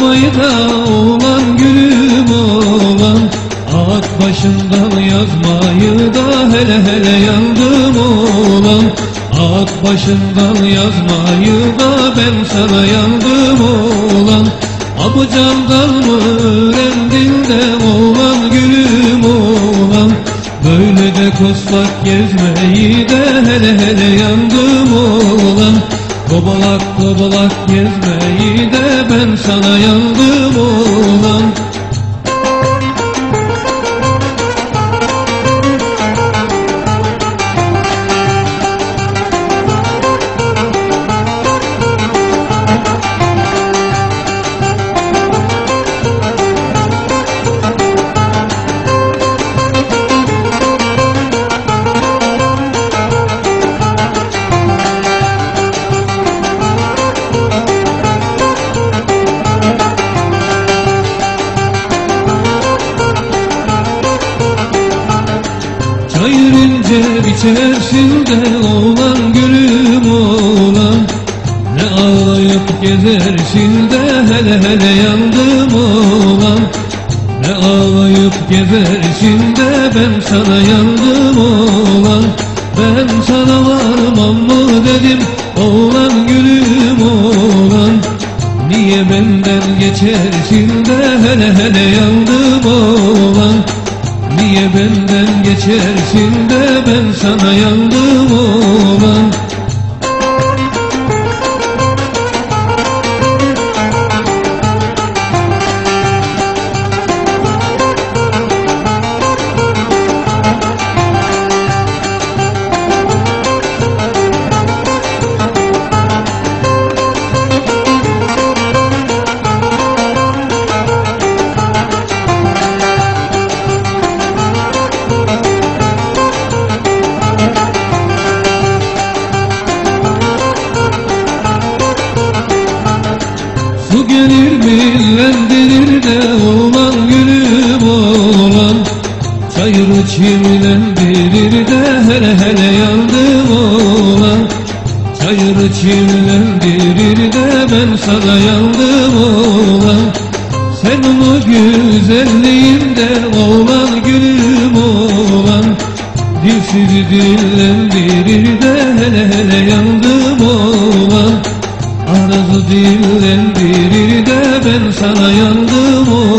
yazmayı da oğlan gülüm oğlan Ağaç başından yazmayı da hele hele yandım oğlan Ağaç başından yazmayı da ben sana yandım oğlan Abucandan mı öğrendin de oğlan gülüm oğlan Böyle de kostak gezmeyi de hele hele yandım oğlan Kobalak kobalak gezmeyi de ben sana yandım oğlan ince biçersin de oğlan gülüm oğlan Ne ağlayıp gezersin de hele hele yandım oğlan Ne ağlayıp gezersin de ben sana yandım oğlan Ben sana varmam mı dedim oğlan gülüm oğlan Niye benden geçersin de hele hele yandım oğlan Niye benden geçersin de ben sana yandım oğlan Çayırı çimlendirir de hele hele yandım oğlan Çayırı çimlendirir de ben sana yandım oğlan Senin o güzelliğinde oğlan gülüm oğlan. Dilsiz dillendirir de hele hele yandım oğlan Arası dillendirir de ben sana yandım oğlan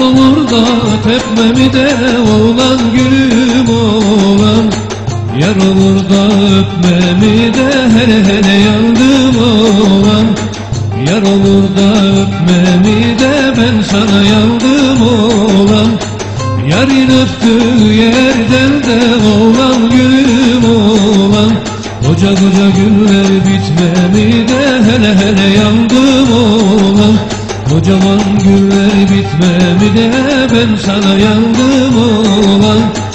olur da tepmemi de oğlan gülüm oğlan. Yar olur da öpmemi de hele hele yandım oğlan. Yar olur da öpmemi de ben sana yandım oğlan. Yarın öptüğü yerden de oğlan gülüm oğlan. Koca koca güller bitmemi de hele hele yandım oğlan. Kocaman güller bitmemi de ben sana yandım oğlan